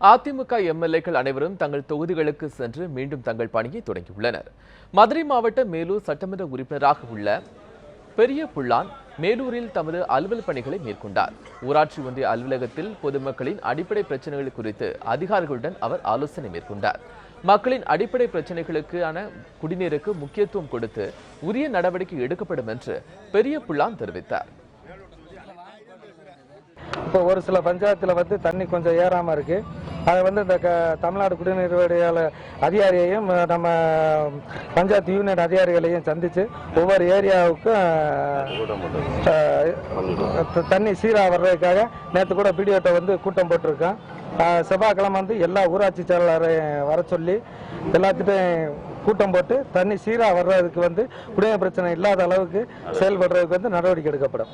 அதிமுக எம்எல்ஏக்கள் அனைவரும் தங்கள் தொகுதிகளுக்கு சென்று மீண்டும் தங்கள் பணியை தொடங்கியுள்ளனர். மதுரை மாவட்ட மேலூர் சட்டமன்ற உறுப்பினராக உள்ள பெரிய புள்ளான் மேலூரில் தமது அலுவல் பணிகளை மேற்கொண்டார். ஊராட்சி ஒன்றிய அலுவலகத்தில் பொதுமக்களின் அடிப்படை பிரச்சனைகள் குறித்து அதிகாரிகளுடன் அவர் ஆலோசனை மேற்கொண்டார். மக்களின் அடிப்படை பிரச்சனைகளுக்கான குடிநீருக்கு முக்கியத்துவம் கொடுத்து உரிய நடவடிக்கை எடுக்கப்படும் என்று பெரிய புள்ளான் தெரிவித்தார். இப்போ ஒரு சில பஞ்சாயத்தில் வந்து தண்ணி கொஞ்சம் ஏறாமல் இருக்குது அதை வந்து இந்த க தமிழ்நாடு குடிநீர் வாரிய அதிகாரியையும் நம்ம பஞ்சாயத்து யூனியன் அதிகாரிகளையும் சந்தித்து ஒவ்வொரு ஏரியாவுக்கும் தண்ணி சீராக வர்றதுக்காக நேற்று கூட பிடிஓட்ட வந்து கூட்டம் போட்டிருக்கோம். செவ்வாய்க்கிழமை வந்து எல்லா ஊராட்சி செயலாளரையும் வர சொல்லி எல்லாத்துட்டையும் கூட்டம் போட்டு தண்ணி சீராக வர்றதுக்கு வந்து குடிநீர் பிரச்சனை இல்லாத அளவுக்கு செயல்படுறதுக்கு வந்து நடவடிக்கை எடுக்கப்படும்.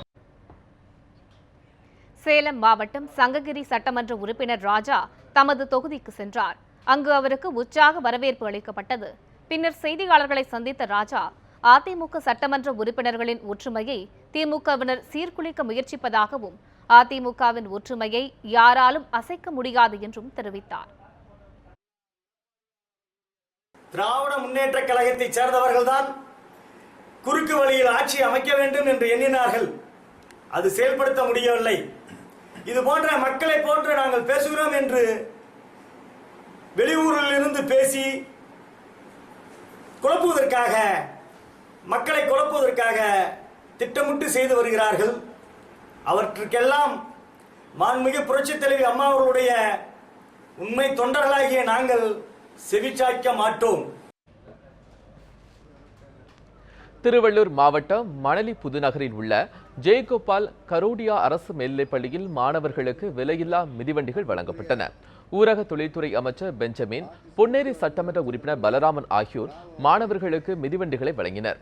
சேலம் மாவட்டம் சங்ககிரி சட்டமன்ற உறுப்பினர் ராஜா தமது தொகுதிக்கு சென்றார். அங்கு அவருக்கு உற்சாக வரவேற்பு அளிக்கப்பட்டது. பின்னர் செய்தியாளர்களை சந்தித்த ராஜா அதிமுக சட்டமன்ற உறுப்பினர்களின் ஒற்றுமையை திமுகவினர் சீர்குலைக்க முயற்சிப்பதாகவும் அதிமுகவின் ஒற்றுமையை யாராலும் அசைக்க முடியாது என்றும் தெரிவித்தார். திராவிட முன்னேற்ற கழகத்தை சேர்ந்தவர்கள்தான் குறுக்கு வழியில் ஆட்சி அமைக்க வேண்டும் என்று எண்ணினார்கள். அது செயல்படுத்த முடியவில்லை. இது போன்ற மக்களை போன்று நாங்கள் பேசுகிறோம் என்று வெளியூரில் இருந்து பேசி குழப்புவதற்காக மக்களை குழப்புவதற்காக திட்டமிட்டு செய்து வருகிறார்கள். அவற்றுக்கெல்லாம் மாண்புமிகு புரட்சித் தலைவி அம்மா அவர்களுடைய உண்மை தொண்டர்களாகிய நாங்கள் செவிச்சாய்க்க மாட்டோம். திருவள்ளூர் மாவட்டம் மணலி புதுநகரில் உள்ள ஜெயகோபால் கரோடியா அரசு மேல்நிலைப்பள்ளியில் மாணவர்களுக்கு விலையில்லா மிதிவண்டிகள் வழங்கப்பட்டன. ஊரக தொழில்துறை அமைச்சர் பெஞ்சமின் பொன்னேரி சட்டமன்ற உறுப்பினர் பலராமன் ஆகியோர் மாணவர்களுக்கு மிதிவண்டிகளை வழங்கினர்.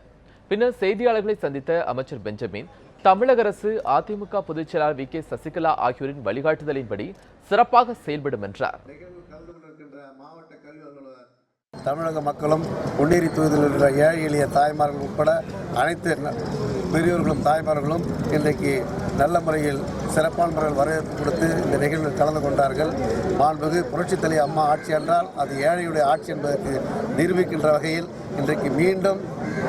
பின்னர் செய்தியாளர்களை சந்தித்த அமைச்சர் பெஞ்சமின் தமிழக அரசு அதிமுக பொதுச் செயலாளர் வி. கே. சசிகலா ஆகியோரின் வழிகாட்டுதலின்படி சிறப்பாக செயல்படும் என்றார். தமிழக மக்களும் பொன்னேரி தொகுதியில் இருக்கிற ஏழை எளிய தாய்மார்கள் உட்பட அனைத்து பெரியோர்களும் தாய்மார்களும் இன்றைக்கு நல்ல முறையில் சிறப்பான முறையில் வரவேற்பு கொடுத்து இந்த நிகழ்வில் கலந்து கொண்டார்கள். மாண்புமிகு புரட்சித்தலை அம்மா ஆட்சி என்றால் அது ஏழையுடைய ஆட்சி என்பதற்கு நிரூபிக்கின்ற வகையில் இன்றைக்கு மீண்டும்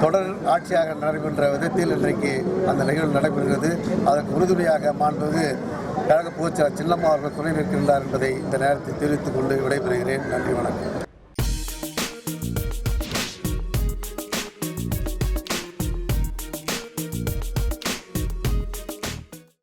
தொடர் ஆட்சியாக நடைபெறுகின்ற விதத்தில் இன்றைக்கு அந்த நிகழ்வு நடைபெறுகிறது. அதற்கு உறுதுணையாக மாண்புமிகு கழக பொதுச்செயலாளர் சின்னம்மா அவர்கள் துணை நிற்கின்றார் என்பதை இந்த நேரத்தில் தெரிவித்துக் கொண்டு விடைபெறுகிறேன். நன்றி வணக்கம்.